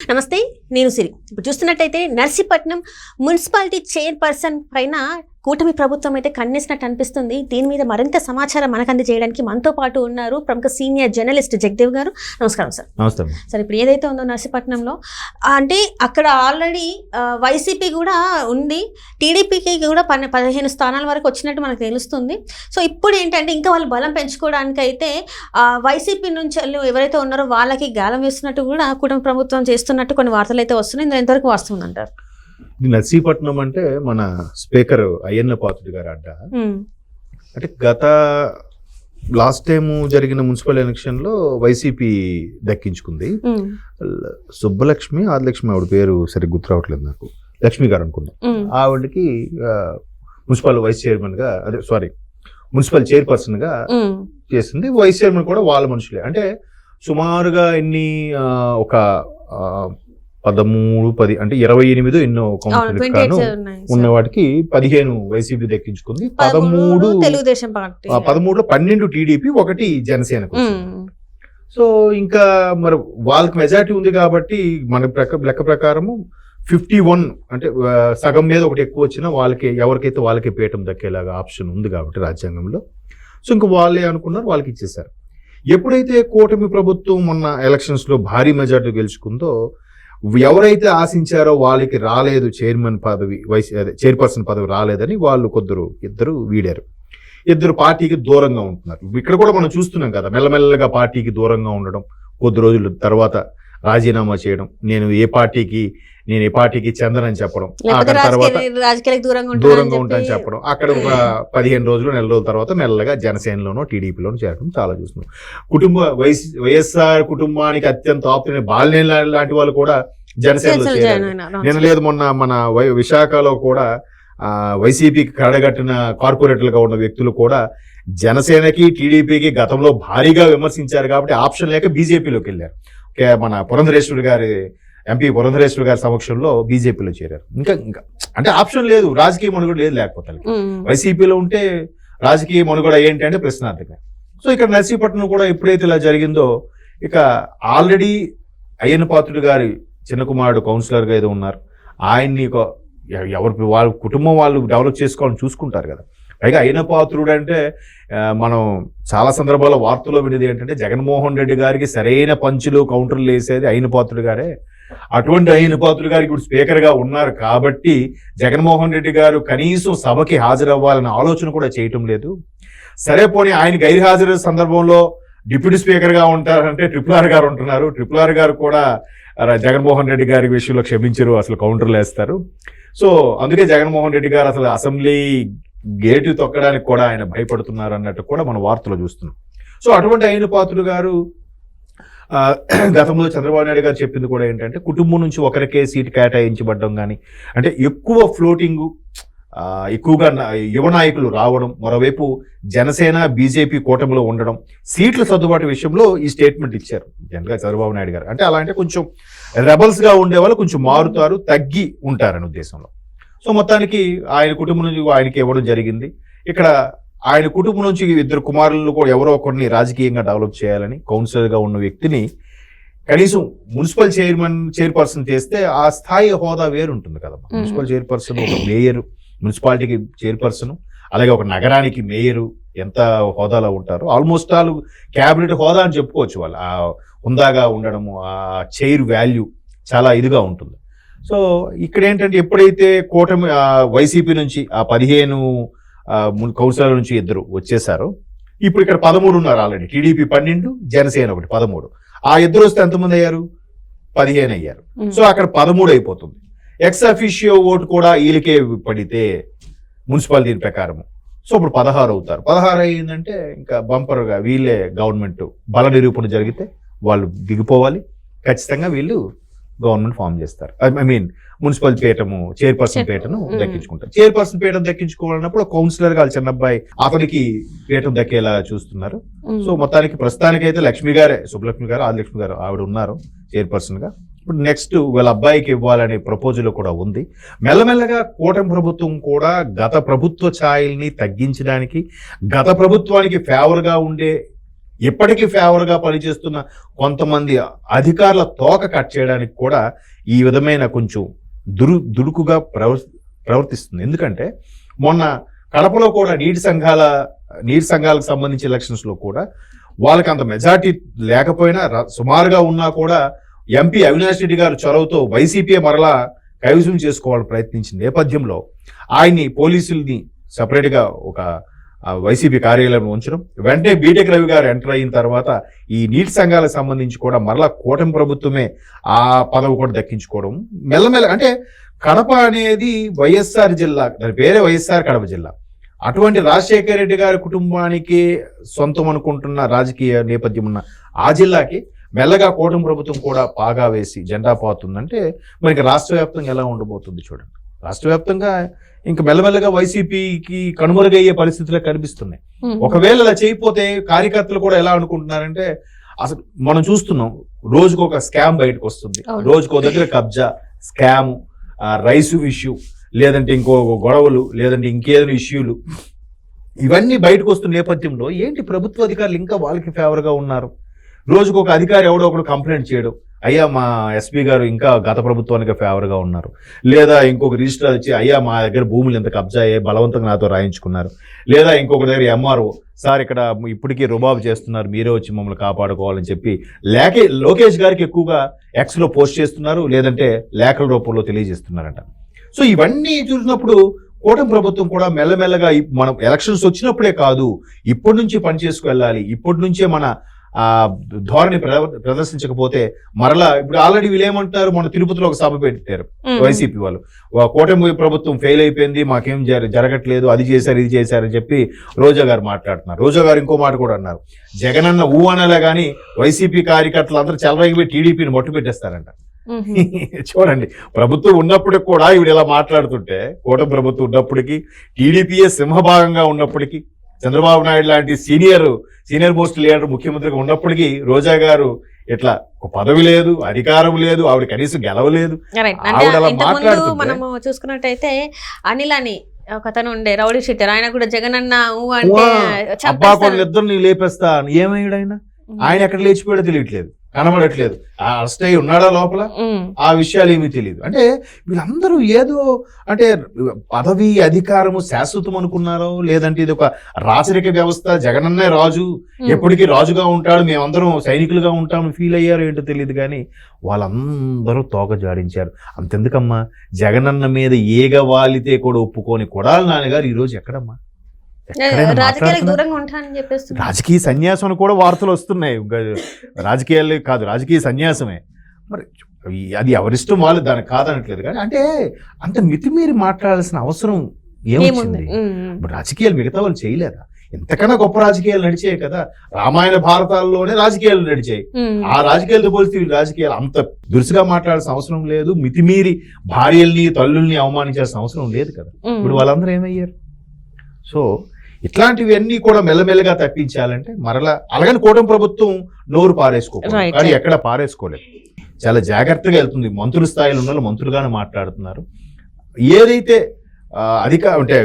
నమస్తే నేను సిరి. ఇప్పుడు చూస్తున్నట్టయితే నర్సీపట్నం మున్సిపాలిటీ చైర్పర్సన్ పైన కూటమి ప్రభుత్వం అయితే కన్నేసినట్టు అనిపిస్తుంది. దీని మీద మరింత సమాచారం మనకు అందజేయడానికి మనతో పాటు ఉన్నారు ప్రముఖ సీనియర్ జర్నలిస్ట్ జగదేవ్ గారు. నమస్కారం సార్. నమస్తే సార్ ఇప్పుడు ఏదైతే ఉందో నర్సీపట్నంలో అంటే అక్కడ ఆల్రెడీ వైసీపీ కూడా ఉంది. టీడీపీకి కూడా పన్నె పదిహేను స్థానాల వరకు వచ్చినట్టు మనకు తెలుస్తుంది. సో ఇప్పుడు ఏంటంటే ఇంకా వాళ్ళు బలం పెంచుకోవడానికి అయితే వైసీపీ నుంచి వాళ్ళు ఎవరైతే ఉన్నారో వాళ్ళకి గాలం వేస్తున్నట్టు కూడా కుటుంబ ప్రభుత్వం చేస్తున్నట్టు కొన్ని వార్తలు అయితే వస్తున్నాయి. ఇందులో ఎంతవరకు వస్తుంది అంటారు ఇది నర్సీపట్నం అంటే మన స్పీకర్ అయ్యన్న పాత్రుడు గారు అడ్డ. అంటే గత లాస్ట్ టైం జరిగిన మున్సిపల్ ఎలక్షన్లో వైసీపీ దక్కించుకుంది. సుబ్బలక్ష్మి ఆదిలక్ష్మి ఆవిడ పేరు సరిగ్గా గుర్తు రావట్లేదు నాకు. లక్ష్మి గారు అనుకుందాం ఆవిడకి మున్సిపల్ వైస్ చైర్మన్గా అదే సారీ మున్సిపల్ చైర్పర్సన్గా చేసింది. వైస్ చైర్మన్ కూడా వాళ్ళ మనుషులే. అంటే సుమారుగా ఎన్ని ఒక పదమూడు పది అంటే ఇరవై ఎనిమిది ఎన్నో గాను ఉన్న వాటికి పదిహేను వైసీపీ దక్కించుకుంది. పదమూడు తెలుగుదేశం పార్టీ. ఆ, పదమూడులో పన్నెండు టీడీపీ ఒకటి. ఉమ్. సో ఇంకా మరి వాళ్ళకి మెజారిటీ ఉంది కాబట్టి మన ప్రక లెక్క ప్రకారము ఫిఫ్టీ వన్ అంటే సగం మీద ఒకటి ఎక్కువ వచ్చినా వాళ్ళకి ఎవరికైతే వాళ్ళకి పీఠం దక్కేలాగా ఆప్షన్ ఉంది కాబట్టి రాజ్యాంగంలో. సో ఇంకా వాళ్ళే అనుకున్నారు వాళ్ళకి ఇచ్చేశారు. ఎప్పుడైతే కూటమి ప్రభుత్వం మొన్న ఎలక్షన్స్లో భారీ మెజార్టీ గెలుచుకుందో ఎవరైతే ఆశించారో వాళ్ళకి రాలేదు చైర్మన్ పదవి వైస్ అదే చైర్పర్సన్ పదవి రాలేదని వాళ్ళు కొద్దరు ఇద్దరు వీడారు. ఇద్దరు పార్టీకి దూరంగా ఉంటున్నారు. ఇక్కడ కూడా మనం చూస్తున్నాం కదా మెల్లమెల్లగా పార్టీకి దూరంగా ఉండడం కొద్ది రోజుల తర్వాత రాజీనామా చేయడం నేను ఏ పార్టీకి నేను ఏ పార్టీకి చెందనని చెప్పడం ఆ తర్వాత దూరంగా ఉంటానని ఉంటానని చెప్పి- చెప్పడం. అక్కడ ఒక పదిహేను రోజులు నెల రోజుల తర్వాత మెల్లగా జనసేనలోనో టీడీపీలోనో చేరడం చాలా చూస్తున్నాం. కుటుంబ వైఎస్ వైఎస్ఆర్ కుటుంబానికి అత్యంత ఆప్తున్న బాలినేని లాంటి వాళ్ళు కూడా జనసేనలో. నేను లేదు మొన్న మన వై- విశాఖలో కూడా ఆ, వైసీపీకి కడగట్టిన కార్పొరేటర్లుగా ఉన్న వ్యక్తులు కూడా జనసేనకి టీడీపీకి గతంలో భారీగా విమర్శించారు కాబట్టి ఆప్షన్ లేక బీజేపీలోకి వెళ్ళారు. మన పురంధరేశ్వరి గారి ఎంపీ పురంధరేశ్వరి గారి సమక్షంలో బీజేపీలో చేరారు. ఇంకా ఇంకా అంటే ఆప్షన్ లేదు రాజకీయ మనుగడ లేదు లేకపోతే. వైసీపీలో ఉంటే రాజకీయ మనుగడ ఏంటి అంటే ప్రశ్నార్థకం సో ఇక్కడ నర్సీపట్నం కూడా ఎప్పుడైతే ఇలా జరిగిందో ఇక ఆల్రెడీ అయ్యన్న పాత్రుడు గారి చిన్న కుమారుడు కౌన్సిలర్గా ఏదో ఉన్నారు. ఆయన్ని ఎవరి వాళ్ళ కుటుంబం వాళ్ళు డెవలప్ చేసుకోవాలని చూసుకుంటారు కదా. పైగా అయిన పాత్రుడు అంటే మనం చాలా సందర్భాల్లో వార్తల్లో వినేది ఏంటంటే జగన్మోహన్ రెడ్డి గారికి సరైన పంచులు కౌంటర్లు వేసేది అయిన పాత్రుడు గారే. అటువంటి అయిన పాత్రుడు గారికి ఇప్పుడు స్పీకర్గా ఉన్నారు కాబట్టి జగన్మోహన్ రెడ్డి గారు కనీసం సభకి హాజరవ్వాలన్న ఆలోచన కూడా చేయటం లేదు. సరే పోనీ ఆయన గైర్హాజరు సందర్భంలో డిప్యూటీ స్పీకర్గా ఉంటారంటే ట్రిపుల్ ఆర్ గారు ఉంటున్నారు. ట్రిపుల్ ఆర్ గారు కూడా జగన్మోహన్ రెడ్డి గారి విషయంలో క్షమించరు అసలు కౌంటర్లు వేస్తారు. సో అందుకే జగన్మోహన్ రెడ్డి గారు అసలు అసెంబ్లీ గేటు తొక్కడానికి కూడా ఆయన భయపడుతున్నారు అన్నట్టు కూడా మన వార్తలు చూస్తున్నాం. సో అటువంటి అయిన పాత్రుడు గారు గతంలో చంద్రబాబు నాయుడు గారు చెప్పింది కూడా ఏంటంటే కుటుంబం నుంచి ఒకరికే సీటు కేటాయించబడడం కానీ అంటే ఎక్కువ ఫ్లోటింగ్ ఎక్కువగా యువ నాయకులు రావడం మరోవైపు జనసేన బీజేపీ కూటమిలో ఉండడం సీట్ల సర్దుబాటు విషయంలో ఈ స్టేట్మెంట్ ఇచ్చారు జనరల్గా చంద్రబాబు నాయుడు గారు. అంటే అలా అంటే కొంచెం రెబల్స్గా ఉండే వాళ్ళు కొంచెం మారుతారు తగ్గి ఉంటారని ఉద్దేశంలో. సో మొత్తానికి ఆయన కుటుంబం నుంచి ఆయనకి ఇవ్వడం జరిగింది. ఇక్కడ ఆయన కుటుంబం నుంచి ఇద్దరు కుమారులు కూడా ఎవరో ఒకరిని రాజకీయంగా డెవలప్ చేయాలని కౌన్సిలర్గా ఉన్న వ్యక్తిని కనీసం మున్సిపల్ చైర్మన్ చైర్పర్సన్ చేస్తే ఆ స్థాయి హోదా వేరుంటుంది కదా మున్సిపల్ చైర్పర్సన్ ఒక మేయర్ మున్సిపాలిటీకి చైర్పర్సన్ అలాగే ఒక నగరానికి మేయరు ఎంత హోదాలో ఉంటారో ఆల్మోస్ట్ ఆల్ క్యాబినెట్ హోదా అని చెప్పుకోవచ్చు వాళ్ళు. ఆ హుందాగా ఉండడము ఆ చైర్ వాల్యూ చాలా ఇదిగా ఉంటుంది. సో ఇక్కడ ఏంటంటే ఎప్పుడైతే కూటమి వైసీపీ నుంచి ఆ పదిహేను కౌన్సిలర్ల నుంచి ఇద్దరు వచ్చేసారో ఇప్పుడు ఇక్కడ పదమూడు ఉన్నారు ఆల్రెడీ. టీడీపీ పన్నెండు జనసేన ఒకటి పదమూడు. ఆ ఇద్దరు వస్తే ఎంతమంది అయ్యారు? పదిహేను అయ్యారు. సో అక్కడ పదమూడు అయిపోతుంది. ఎక్స్ అఫిషియో ఓటు కూడా వీళ్ళకే పడితే మున్సిపల్ దీని ప్రకారం సో ఇప్పుడు పదహారు అవుతారు. పదహారు అయ్యిందంటే ఇంకా బంపర్గా వీళ్ళే గవర్నమెంట్ బల నిరూపణ జరిగితే వాళ్ళు దిగిపోవాలి. ఖచ్చితంగా వీళ్ళు గవర్నమెంట్ ఫామ్ చేస్తారు. ఐ మీన్ మున్సిపల్ పీఠము చైర్పర్సన్ పీఠను Mm. దక్కించుకుంటారు. చైర్పర్సన్ పీఠం దక్కించుకోవాలన్నప్పుడు కౌన్సిలర్గా వాళ్ళ చిన్నబ్బాయి అతనికి పీఠం దక్కేలా చూస్తున్నారు. ఉమ్. సో మొత్తానికి ప్రస్తుతానికైతే లక్ష్మి గారే సుబ్బలక్ష్మి గారు ఆదిలక్ష్మి గారు ఆవిడ ఉన్నారు చైర్పర్సన్గా. ఇప్పుడు నెక్స్ట్ వీళ్ళ అబ్బాయికి ఇవ్వాలనే ప్రపోజల్ కూడా ఉంది. మెల్లమెల్లగా కూటమి ప్రభుత్వం కూడా గత ప్రభుత్వ ఛాయల్ని తగ్గించడానికి గత ప్రభుత్వానికి ఫేవర్గా ఉండే ఇప్పటికీ ఫేవర్గా పనిచేస్తున్న కొంతమంది అధికారుల తోక కట్ చేయడానికి కూడా ఈ విధమైన కొంచెం దురు దుడుకుగా ప్రవర్ ప్రవర్తిస్తుంది. ఎందుకంటే మొన్న కడపలో కూడా నీటి సంఘాల నీటి సంఘాలకు సంబంధించి ఎలక్షన్స్లో కూడా వాళ్ళకి అంత మెజార్టీ లేకపోయినా ర- సుమారుగా ఉన్నా కూడా ఎంపీ అవినాష్ రెడ్డి గారు చొరవతో వైసీపీ మరలా కైవసం చేసుకోవాలని ప్రయత్నించిన నేపథ్యంలో ఆయన్ని పోలీసుల్ని సపరేట్గా ఒక వైసీపీ కార్యాలయం ఉంచడం వెంటనే బీటెక్ రవి గారు ఎంటర్ అయిన తర్వాత ఈ నీటి సంఘాలకు సంబంధించి కూడా మరలా కూటమి ప్రభుత్వమే ఆ పదవి కూడా దక్కించుకోవడం. మెల్లమెల్ల అంటే కడప అనేది వైఎస్ఆర్ జిల్లా దాని పేరే వైఎస్ఆర్ కడప జిల్లా. అటువంటి రాజశేఖర రెడ్డి గారి కుటుంబానికి సొంతం అనుకుంటున్న రాజకీయ నేపథ్యం ఉన్న ఆ జిల్లాకి మెల్లగా కూటమి ప్రభుత్వం కూడా పాగా వేసి జెండా పోతుందంటే మనకి రాష్ట్ర వ్యాప్తంగా ఎలా ఉండబోతుంది చూడండి. రాష్ట్ర వ్యాప్తంగా ఇంకా మెల్లమెల్లగా వైసీపీకి కనుమరుగయ్యే పరిస్థితులు కనిపిస్తున్నాయి. ఒకవేళ అలా చేయకపోతే కార్యకర్తలు కూడా ఎలా అనుకుంటున్నారంటే అసలు మనం చూస్తున్నాం రోజుకు ఒక స్కామ్ బయటకు వస్తుంది. రోజుకో దగ్గర కబ్జా స్కామ్ రైసు ఇష్యూ లేదంటే ఇంకో గొడవలు లేదంటే ఇంకేదైనా ఇష్యూలు ఇవన్నీ బయటకు వస్తున్న నేపథ్యంలో ఏంటి ప్రభుత్వ అధికారులు ఇంకా వాళ్ళకి ఫేవర్గా ఉన్నారు రోజుకు ఒక అధికారి ఎవడో ఒకడు కంప్లైంట్ చేయడం అయ్యా మా ఎస్పీ గారు ఇంకా గత ప్రభుత్వానికి ఫేవర్గా ఉన్నారు. లేదా ఇంకొక రిజిస్టర్ వచ్చి అయ్యా మా దగ్గర భూములు ఎంత కబ్జా అయ్యాయి బలవంతంగా నాతో రాయించుకున్నారు. లేదా ఇంకొక దగ్గర ఎంఆర్ఓ సార్ ఇక్కడ ఇప్పటికీ రుబాబు చేస్తున్నారు మీరే వచ్చి మమ్మల్ని కాపాడుకోవాలని చెప్పి లేకే లోకేష్ గారికి ఎక్కువగా ఎక్స్లో పోస్ట్ చేస్తున్నారు లేదంటే లేఖల రూపంలో తెలియజేస్తున్నారంట. సో ఇవన్నీ చూసినప్పుడు కూటమి ప్రభుత్వం కూడా మెల్లమెల్లగా మనం ఎలక్షన్స్ వచ్చినప్పుడే కాదు ఇప్పటి నుంచి పని చేసుకు వెళ్ళాలి ఇప్పటి నుంచే మన ఆ ధోరణి ప్రద- ప్రదర్శించకపోతే మరలా ఇప్పుడు ఆల్రెడీ వీళ్ళు ఏమంటున్నారు? మన తిరుపతిలో ఒక సభ పెట్టారు. వైసీపీ వాళ్ళు. కూటమి ప్రభుత్వం ఫెయిల్ అయిపోయింది మాకేం జర- జరగట్లేదు అది చేశారు ఇది చేశారని చెప్పి రోజా గారు మాట్లాడుతున్నారు. రోజా గారు ఇంకో మాట కూడా అన్నారు. జగనన్న ఊ అనలే కానీ వైసీపీ కార్యకర్తలు అందరూ చెలరైపోయి టీడీపీని మొట్టు పెట్టేస్తారంట. చూడండి ప్రభుత్వం ఉన్నప్పటికి కూడా ఈవిడ ఇలా మాట్లాడుతుంటే కూటమి ప్రభుత్వం ఉన్నప్పటికీ టీడీపీఏ సింహభాగంగా ఉన్నప్పటికీ చంద్రబాబు నాయుడు లాంటి సీనియర్ సీనియర్ మోస్ట్ లీడర్ ముఖ్యమంత్రిగా ఉన్నప్పటికీ రోజా గారు ఇట్లా ఒక పదవి లేదు అధికారం లేదు ఆవిడ కనీసం గెలవలేదు. మనము చూసుకున్నట్టయితే అనిల్ అని ఒక అతను ఉండే రౌడీ షీటర్ ఆయన కూడా జగన్ అన్న అంటే లేపేస్తా ఏమయ్యాడు ఆయన. ఆయన ఎక్కడ లేచిపోయాడో తెలియట్లేదు. కనబడట్లేదు. ఆ అరెస్ట్ అయి ఉన్నాడా లోపల. ఆ విషయాలు ఏమీ తెలియదు అంటే వీళ్ళందరూ ఏదో అంటే పదవి అధికారము శాశ్వతం అనుకున్నారో లేదంటే ఇది ఒక రాచరిక వ్యవస్థ జగనన్నే రాజు. ఎప్పటికీ రాజుగా ఉంటాడు మేమందరం సైనికులుగా ఉంటామని ఫీల్ అయ్యారు ఏంటో తెలియదు కానీ వాళ్ళందరూ తోక జాడించారు అంతెందుకమ్మా? జగనన్న మీద ఏగ వాలితే కూడా ఒప్పుకోని కొడాలి నాన్నగారు ఈ రోజు ఎక్కడమ్మా? రాజకీయ సన్యాసం అని కూడా వార్తలు వస్తున్నాయి. రాజకీయాలు కాదు రాజకీయ సన్యాసమే. మరి అది ఎవరిష్టం వాళ్ళు దానికి కాదనట్లేదు కానీ అంటే అంత మితిమీరి మాట్లాడాల్సిన అవసరం ఏముంది? ఏమొచ్చింది రాజకీయాలు మిగతా వాళ్ళు చేయలేదా? ఎంతకన్నా గొప్ప రాజకీయాలు నడిచాయి కదా. రామాయణ భారతాల్లోనే రాజకీయాలు నడిచాయి. ఆ రాజకీయాలతో పోలిస్తే రాజకీయాలు అంత దురుసుగా మాట్లాడాల్సిన అవసరం లేదు. మితిమీరి భార్యల్ని తల్లుల్ని అవమానించాల్సిన అవసరం లేదు కదా. ఇప్పుడు వాళ్ళందరూ ఏమయ్యారు? సో ఇట్లాంటివన్నీ కూడా మెల్లమెల్లగా తప్పించాలంటే మరలా అలాగని కూటమి ప్రభుత్వం నోరు పారేసుకోకూడదు. కానీ ఎక్కడ పారేసుకోలేదు. చాలా జాగ్రత్తగా వెళ్తుంది. మంత్రుల స్థాయిలో ఉన్న మంత్రులుగానే మాట్లాడుతున్నారు. ఏదైతే అధిక అంటే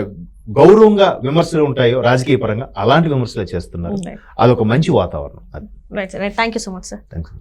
గౌరవంగా విమర్శలు ఉంటాయో రాజకీయ పరంగా అలాంటి విమర్శలు చేస్తున్నారు. అదొక మంచి వాతావరణం. Thank you so much sir thanks